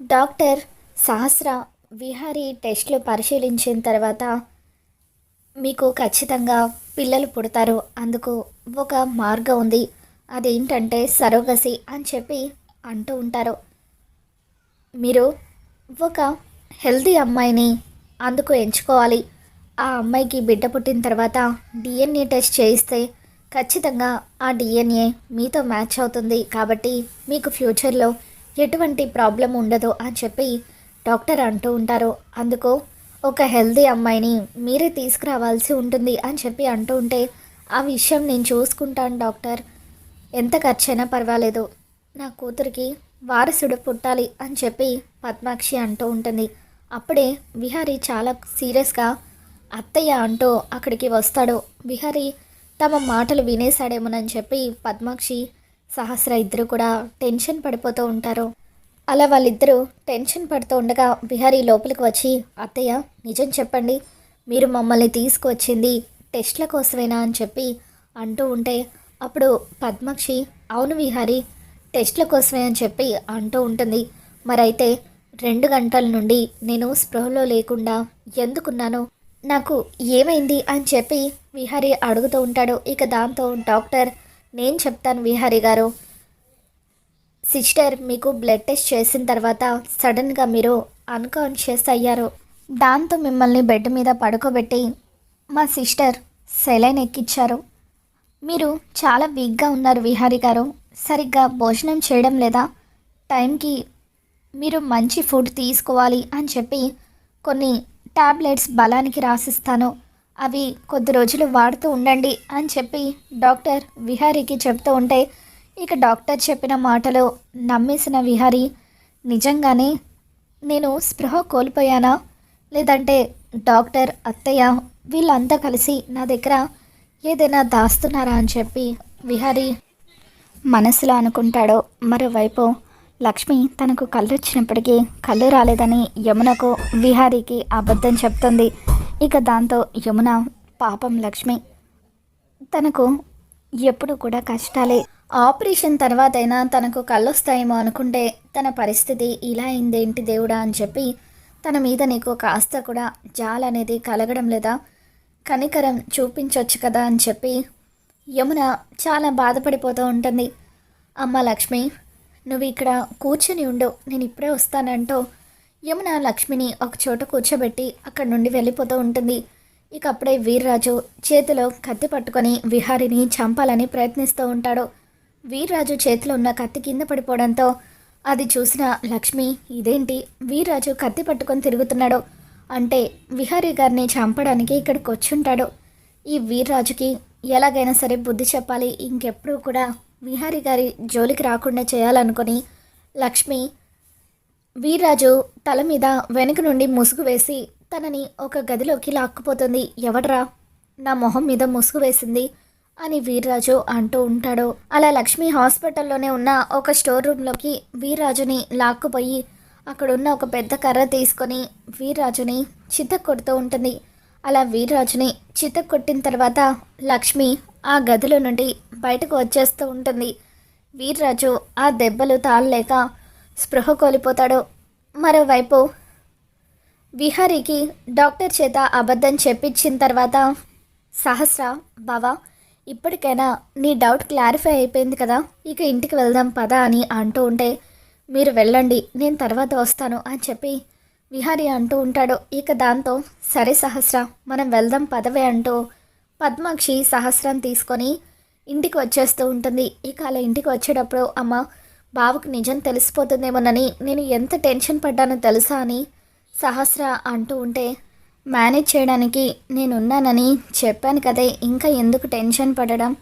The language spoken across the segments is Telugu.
డాక్టర్ సహస్ర విహారీ టెస్ట్లు పరిశీలించిన తర్వాత మీకు ఖచ్చితంగా పిల్లలు పుడతారు. అందుకు ఒక మార్గం ఉంది. అదేంటంటే సరోగసి అని చెప్పి అంటూ ఉంటారు. మీరు ఒక హెల్తీ అమ్మాయిని అందుకు ఎంచుకోవాలి. ఆ అమ్మాయికి బిడ్డ పుట్టిన తర్వాత డిఎన్ఏ టెస్ట్ చేయిస్తే ఖచ్చితంగా ఆ డిఎన్ఏ మీతో మ్యాచ్ అవుతుంది. కాబట్టి మీకు ఫ్యూచర్లో ఎటువంటి ప్రాబ్లం ఉండదు అని చెప్పి డాక్టర్ అంటూ ఉంటారు. అందుకు ఒక హెల్దీ అమ్మాయిని మీరే తీసుకురావాల్సి ఉంటుంది అని చెప్పి అంటూ ఉంటే ఆ విషయం నేను చూసుకుంటాను డాక్టర్. ఎంత ఖర్చైనా పర్వాలేదు. నా కూతురికి వారసుడు పుట్టాలి అని చెప్పి పద్మాక్షి అంటూ ఉంటుంది. అప్పుడే విహారీ చాలా సీరియస్గా అత్తయ్య అంటూ అక్కడికి వస్తాడు. విహారీ తమ మాటలు వినేశాడేమోనని చెప్పి పద్మాక్షి సహస్ర ఇద్దరు కూడా టెన్షన్ పడిపోతూ ఉంటారు. అలా వాళ్ళిద్దరూ టెన్షన్ పడుతూ ఉండగా బిహారీ లోపలికి వచ్చి అత్తయ్య నిజం చెప్పండి. మీరు మమ్మల్ని తీసుకువచ్చింది టెస్ట్ల కోసమేనా? అని చెప్పి అంటూ ఉంటే అప్పుడు పద్మాక్షి అవును విహారీ టెస్ట్ల కోసమే అని చెప్పి అంటూ ఉంటుంది. మరైతే రెండు గంటల నుండి నేను స్పృహలో లేకుండా ఎందుకున్నాను? నాకు ఏమైంది? అని చెప్పి విహారీ అడుగుతూ ఉంటాడు. ఇక దాంతో డాక్టర్ నేను చెప్తాను విహారీ గారు. సిస్టర్ మీకు బ్లడ్ టెస్ట్ చేసిన తర్వాత సడన్గా మీరు అన్కాన్షియస్ అయ్యారు. దాంతో మిమ్మల్ని బెడ్ మీద పడుకోబెట్టి మా సిస్టర్ సెలైన్ ఎక్కించారు మీరు చాలా వీక్గా ఉన్నారు విహారీ గారు. సరిగ్గా భోజనం చేయడం లేదా? టైంకి మీరు మంచి ఫుడ్ తీసుకోవాలి అని చెప్పి కొన్ని టాబ్లెట్స్ బలానికి రాసిస్తాను. అవి కొద్ది రోజులు వాడుతూ ఉండండి అని చెప్పి డాక్టర్ విహారీకి చెప్తూ ఉంటే ఇక డాక్టర్ చెప్పిన మాటలు నమ్మేసిన విహారీ నిజంగానే నేను స్పృహ కోల్పోయానా? లేదంటే డాక్టర్ అత్తయ్య వీళ్ళంతా కలిసి నా దగ్గర ఏదైనా దాస్తున్నారా? అని చెప్పి విహారీ మనసులో అనుకుంటాడో మరోవైపు లక్ష్మి తనకు కళ్ళు వచ్చినప్పటికీ కళ్ళు రాలేదని యమునకు విహారీకి అబద్ధం చెప్తుంది. ఇక దాంతో యమున పాపం లక్ష్మి తనకు ఎప్పుడు కూడా కష్టాలే. ఆపరేషన్ తర్వాతైనా తనకు కళ్ళొస్తాయేమో అనుకుంటే తన పరిస్థితి ఇలా అయిందేంటి దేవుడా అని చెప్పి తన మీద నీకు కాస్త కూడా జాలనేది కలగడం లేదా కనికరం చూపించవచ్చు కదా అని చెప్పి యమున చాలా బాధపడిపోతూ ఉంటుంది. అమ్మ లక్ష్మి నువ్వు ఇక్కడ కూర్చొని ఉండు నేను ఇప్పుడే వస్తానంటూ యమున లక్ష్మిని ఒక చోట కూర్చోబెట్టి అక్కడి నుండి వెళ్ళిపోతూ ఉంటుంది. ఇక అప్పుడే వీర్రాజు చేతిలో కత్తి పట్టుకొని విహారిని చంపాలని ప్రయత్నిస్తూ ఉంటాడు. వీర్రాజు చేతిలో ఉన్న కత్తి కింద పడిపోవడంతో అది చూసిన లక్ష్మి ఇదేంటి? వీర్రాజు కత్తి పట్టుకొని తిరుగుతున్నాడు. అంటే విహారీ గారిని చంపడానికి ఇక్కడికి వచ్చుంటాడు. ఈ వీర్రాజుకి ఎలాగైనా సరే బుద్ధి చెప్పాలి. ఇంకెప్పుడు కూడా విహారీ గారి జోలికి రాకుండా చేయాలనుకొని లక్ష్మి వీర్రాజు తల మీద వెనుక నుండి ముసుగు వేసి తనని ఒక గదిలోకి లాక్కుపోతుంది. ఎవడ్రా? నా మొహం మీద ముసుగు వేసింది అని వీర్రాజు అంటూ ఉంటాడు. అలా లక్ష్మి హాస్పిటల్లోనే ఉన్న ఒక స్టోర్ రూమ్లోకి వీర్రాజుని లాక్కుపోయి అక్కడున్న ఒక పెద్ద కర్ర తీసుకొని వీర్రాజుని చిత్త కొడుతూ ఉంటుంది. అలా వీర్రాజుని చిత్త కొట్టిన తర్వాత లక్ష్మి ఆ గదిలో నుండి బయటకు వచ్చేస్తూ ఉంటుంది. వీర్రాజు ఆ దెబ్బలు తాళలేక స్పృహ కోల్పోతాడు. మరోవైపు విహారీకి డాక్టర్ చేత అబద్ధం చెప్పించిన తర్వాత సహస్ర బావా ఇప్పటికైనా నీ డౌట్ క్లారిఫై అయిపోయింది కదా ఇక ఇంటికి వెళ్దాం పదా అని అంటూ ఉంటే మీరు వెళ్ళండి నేను తర్వాత వస్తాను అని చెప్పి విహారి అంటూ ఉంటాడు. ఇక దాంతో సరే సహస్ర మనం వెళ్దాం పదవే అంటూ పద్మాక్షి సహస్రం తీసుకొని ఇంటికి వచ్చేస్తూ ఉంటుంది. ఇక అలా ఇంటికి వచ్చేటప్పుడు అమ్మ బావకు నిజం తెలిసిపోతుందేమోనని నేను ఎంత టెన్షన్ పడ్డానో తెలుసా అని సహస్ర అంటూ ఉంటే మేనేజ్ చేయడానికి నేనున్నానని చెప్పాను కదే ఇంకా ఎందుకు టెన్షన్ పడడం?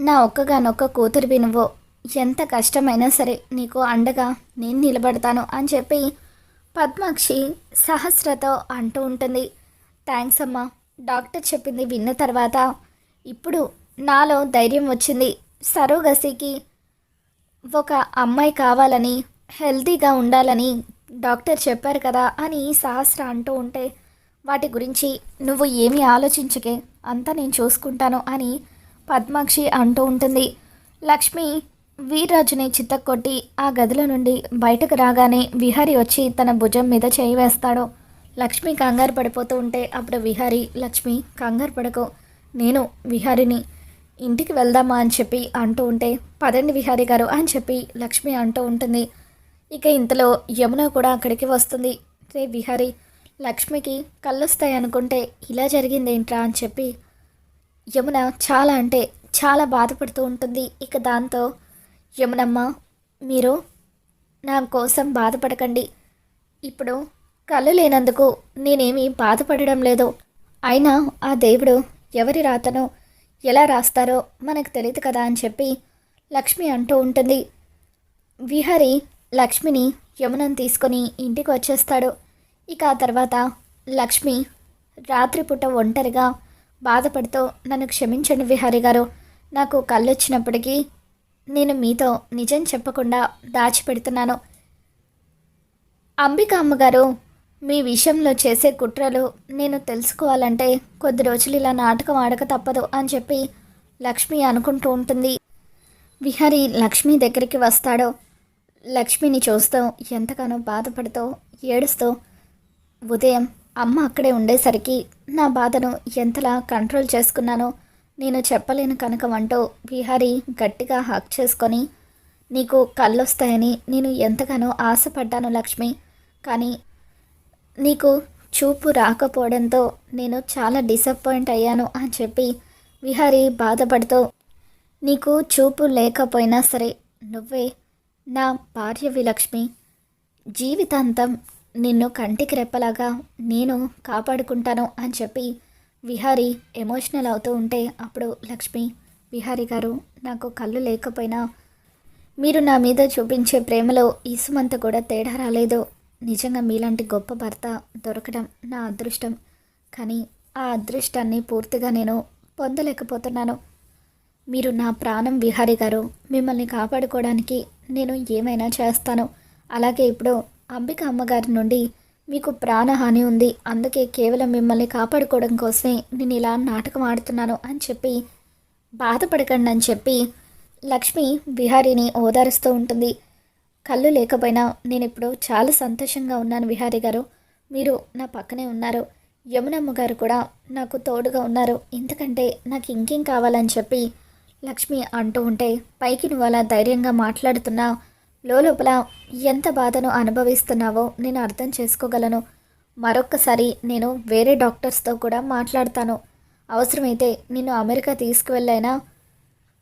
నా ఒక్కగానొక్క కూతురివి నువ్వు ఎంత కష్టమైనా సరే నీకు అండగా నేను నిలబడతాను అని చెప్పి పద్మాక్షి సహస్రతో అంటూ ఉంటుంది. థ్యాంక్స్ అమ్మా. డాక్టర్ చెప్పింది విన్న తర్వాత ఇప్పుడు నాలో ధైర్యం వచ్చింది. సరోగసికి ఒక అమ్మాయి కావాలని హెల్తీగా ఉండాలని డాక్టర్ చెప్పారు కదా అని సహస్ర అంటూ ఉంటే వాటి గురించి నువ్వు ఏమీ ఆలోచించకే అంతా నేను చూసుకుంటాను అని పద్మాక్షి అంటూ ఉంటుంది. లక్ష్మి వీర్రాజుని చిత్తకొట్టి ఆ గదిలో నుండి బయటకు రాగానే విహారి వచ్చి తన భుజం మీద చేయి వేస్తాడు. లక్ష్మి కంగారు పడిపోతూ ఉంటే అప్పుడు విహారి లక్ష్మి కంగారు పడకు. నేను విహారిని ఇంటికి వెళ్దామా అని చెప్పి అంటూ ఉంటే పదండి విహారి గారు అని చెప్పి లక్ష్మి అంటూ ఉంటుంది. ఇక ఇంతలో యమున కూడా అక్కడికి వస్తుంది. రే విహారి లక్ష్మికి కళ్ళొస్తాయి అనుకుంటే ఇలా జరిగిందేంట్రా? అని చెప్పి యమున చాలా అంటే చాలా బాధపడుతూ ఉంటుంది. ఇక దాంతో యమునమ్మ మీరు నా కోసం బాధపడకండి. ఇప్పుడు కళ్ళు లేనందుకు నేనేమీ బాధపడడం లేదు. అయినా ఆ దేవుడు ఎవరి రాతనో ఎలా రాస్తారో మనకు తెలియదు కదా అని చెప్పి లక్ష్మి అంటూ ఉంటుంది. విహరి లక్ష్మిని యమునను తీసుకొని ఇంటికి వచ్చేస్తాడు. ఇక ఆ తర్వాత లక్ష్మి రాత్రిపూట ఒంటరిగా బాధపడుతూ నన్ను క్షమించండి విహారి గారు నాకు కళ్ళు వచ్చినప్పటికీ నేను మీతో నిజం చెప్పకుండా దాచిపెడుతున్నాను. అంబిక అమ్మగారు మీ విషయంలో చేసే కుట్రలు నేను తెలుసుకోవాలంటే కొద్ది రోజులు ఇలా నాటకం ఆడక తప్పదు అని చెప్పి లక్ష్మి అనుకుంటూ ఉంటుంది. విహరి లక్ష్మి దగ్గరికి వస్తాడో లక్ష్మిని చూస్తూ ఎంతగానో బాధపడుతూ ఏడుస్తూ ఉదయం అమ్మ అక్కడే ఉండేసరికి నా బాధను ఎంతలా కంట్రోల్ చేసుకున్నానో నేను చెప్పలేను కనుక అంటూ విహారీ గట్టిగా హక్ చేసుకొని నీకు కళ్ళొస్తాయని నేను ఎంతగానో ఆశపడ్డాను లక్ష్మి కానీ నీకు చూపు రాకపోవడంతో నేను చాలా డిసప్పాయింట్ అయ్యాను అని చెప్పి విహారీ బాధపడుతూ నీకు చూపు లేకపోయినా సరే నువ్వే నా భార్య విలక్ష్మి. జీవితాంతం నిన్ను కంటికి రెప్పలాగా నేను కాపాడుకుంటాను అని చెప్పి విహారి ఎమోషనల్ అవుతూ ఉంటే అప్పుడు లక్ష్మి విహారి గారు నాకు కళ్ళు లేకపోయినా మీరు నా మీద చూపించే ప్రేమలో ఈసుమంత కూడా తేడా రాలేదు. నిజంగా మీలాంటి గొప్ప భర్త దొరకడం నా అదృష్టం. కానీ ఆ అదృష్టాన్ని పూర్తిగా నేను పొందలేకపోతున్నాను. మీరు నా ప్రాణం విహారి గారు. మిమ్మల్ని కాపాడుకోవడానికి నేను ఏమైనా చేస్తాను. అలాగే ఇప్పుడు అంబిక అమ్మగారి నుండి మీకు ప్రాణహాని ఉంది. అందుకే కేవలం మిమ్మల్ని కాపాడుకోవడం కోసమే నేను ఇలా నాటకం ఆడుతున్నాను అని చెప్పి బాధపడకండి అని చెప్పి లక్ష్మి విహారీని ఓదారుస్తూ ఉంటుంది. కళ్ళు లేకపోయినా నేను ఇప్పుడు చాలా సంతోషంగా ఉన్నాను విహారీ గారు. మీరు నా పక్కనే ఉన్నారు. యమునమ్మ గారు కూడా నాకు తోడుగా ఉన్నారు. ఎందుకంటే నాకు ఇంకేం కావాలని చెప్పి లక్ష్మి అంటూ ఉంటే పైకి నువ్వు అలా ధైర్యంగా మాట్లాడుతున్నా లోపల ఎంత బాధను అనుభవిస్తున్నావో నేను అర్థం చేసుకోగలను. మరొక్కసారి నేను వేరే డాక్టర్స్తో కూడా మాట్లాడతాను. అవసరమైతే నిన్ను అమెరికా తీసుకువెళ్ళైనా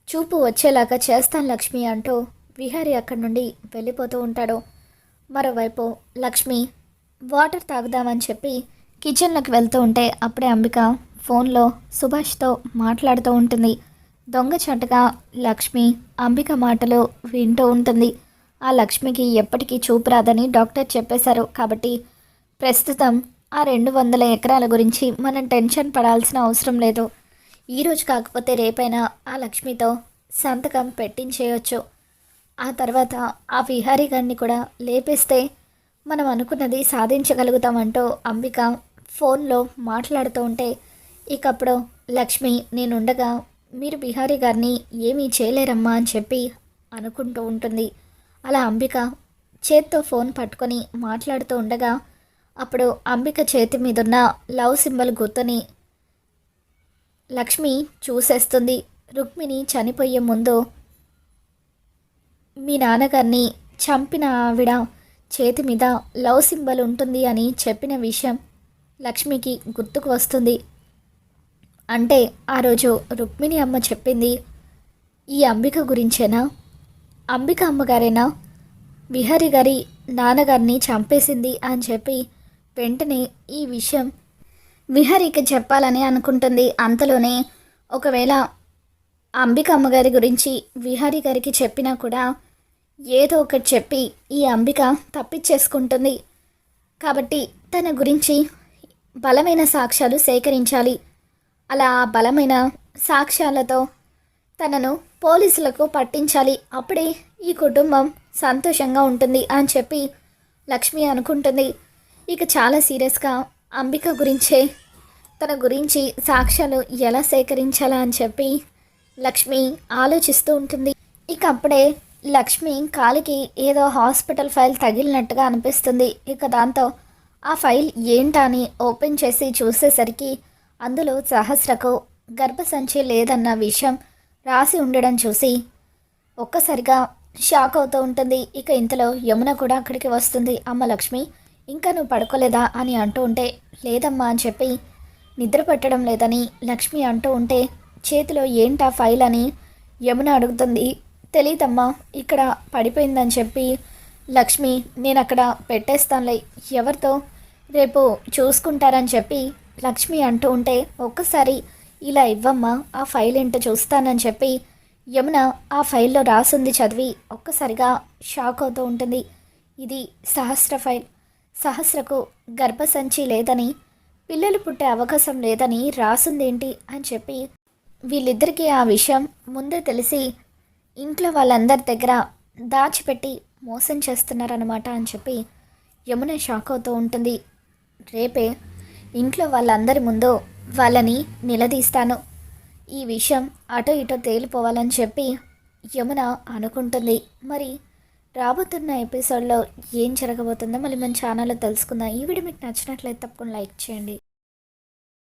చూపు వచ్చేలాగా చేస్తాను లక్ష్మి అంటూ విహారి అక్కడి నుండి వెళ్ళిపోతూ ఉంటాడు. మరోవైపు లక్ష్మి వాటర్ తాగుదామని చెప్పి కిచెన్లోకి వెళ్తూ ఉంటే అప్పుడే అంబిక ఫోన్లో సుభాష్తో మాట్లాడుతూ ఉంటుంది. దొంగచాటుగా లక్ష్మి అంబిక మాటలు వింటూ ఉంటుంది. ఆ లక్ష్మికి ఎప్పటికీ చూపు రాదని డాక్టర్ చెప్పేశారు. కాబట్టి ప్రస్తుతం ఆ రెండు వందల ఎకరాల గురించి మనం టెన్షన్ పడాల్సిన అవసరం లేదు. ఈరోజు కాకపోతే రేపైనా ఆ లక్ష్మితో సంతకం పెట్టించేయొచ్చు. ఆ తర్వాత ఆ విహారీ గారిని కూడా లేపేస్తే మనం అనుకున్నది సాధించగలుగుతామంటూ అంబిక ఫోన్లో మాట్లాడుతూ ఉంటే ఇకప్పుడు లక్ష్మి నేనుండగా మీరు బిహారీ గారిని ఏమీ చేయలేరమ్మా అని చెప్పి అనుకుంటూ ఉంటుంది. అలా అంబిక చేత్తో ఫోన్ పట్టుకొని మాట్లాడుతూ ఉండగా అప్పుడు అంబిక చేతి మీదున్న లవ్ సింబల్ గుర్తుని లక్ష్మి చూసేస్తుంది. రుక్మిణి చనిపోయే ముందు మీ నాన్నగారిని చంపిన ఆవిడ చేతి మీద లవ్ సింబల్ ఉంటుంది అని చెప్పిన విషయం లక్ష్మికి గుర్తుకు వస్తుంది. అంటే ఆ రోజు రుక్మిణి అమ్మ చెప్పింది ఈ అంబిక గురించేనా? అంబిక అమ్మగారేనా? విహరి గారి నాన్నగారిని చంపేసింది అని చెప్పి వెంటనే ఈ విషయం విహరికి చెప్పాలని అనుకుంటుంది. అంతలోనే ఒకవేళ అంబిక అమ్మగారి గురించి విహారీ గారికి చెప్పినా కూడా ఏదో ఒకటి చెప్పి ఈ అంబిక తప్పించేసుకుంటుంది. కాబట్టి తన గురించి బలమైన సాక్ష్యాలు సేకరించాలి. అలా ఆ బలమైన సాక్ష్యాలతో తనను పోలీసులకు పట్టించాలి. అప్పుడే ఈ కుటుంబం సంతోషంగా ఉంటుంది అని చెప్పి లక్ష్మి అనుకుంటుంది. ఇక చాలా సీరియస్గా అంబిక గురించే తన గురించి సాక్ష్యాలు ఎలా సేకరించాలా అని చెప్పి లక్ష్మి ఆలోచిస్తూ ఉంటుంది. ఇక అప్పుడే లక్ష్మి కాలికి ఏదో హాస్పిటల్ ఫైల్ తగిలినట్టుగా అనిపిస్తుంది. ఇక దాంతో ఆ ఫైల్ ఏంటా అని ఓపెన్ చేసి చూసేసరికి అందులో సహస్రకు గర్భసంచి లేదన్న విషయం రాసి ఉండడం చూసి ఒక్కసారిగా షాక్ అవుతూ ఉంటుంది. ఇక ఇంతలో యమున కూడా అక్కడికి వస్తుంది. అమ్మ లక్ష్మి ఇంకా నువ్వు పడుకోలేదా? అని అంటూ ఉంటే లేదమ్మా అని చెప్పి నిద్ర పెట్టడం లేదని లక్ష్మి అంటూ ఉంటే చేతిలో ఏంటా ఫైల్ అని యమున అడుగుతుంది. తెలీదమ్మా ఇక్కడ పడిపోయిందని చెప్పి లక్ష్మి నేను అక్కడ పెట్టేస్తానులే ఎవరితో? రేపు చూసుకుంటారని చెప్పి లక్ష్మి అంటూ ఉంటే ఒక్కసారి ఇలా ఇవ్వమ్మా ఆ ఫైల్ ఏంటో చూస్తానని చెప్పి యమున ఆ ఫైల్లో రాసుంది చదివి ఒక్కసారిగా షాక్ అవుతూ ఉంటుంది. ఇది సహస్ర ఫైల్. సహస్రకు గర్భసంచి లేదని పిల్లలు పుట్టే అవకాశం లేదని రాసుందేంటి అని చెప్పి వీళ్ళిద్దరికీ ఆ విషయం ముందే తెలిసి ఇంట్లో వాళ్ళందరి దగ్గర దాచిపెట్టి మోసం చేస్తున్నారనమాట అని చెప్పి యమున షాక్ అవుతూ ఉంటుంది. రేపే ఇంట్లో వాళ్ళందరి ముందు వాళ్ళని నిలదీస్తాను. ఈ విషయం అటో ఇటో తేలిపోవాలని చెప్పి యమున అనుకుంటుంది. మరి రాబోతున్న ఎపిసోడ్లో ఏం జరగబోతుందో మళ్ళీ మన ఛానల్లో తెలుసుకుందాం. ఈ వీడియో మీకు నచ్చినట్లయితే తప్పకుండా లైక్ చేయండి.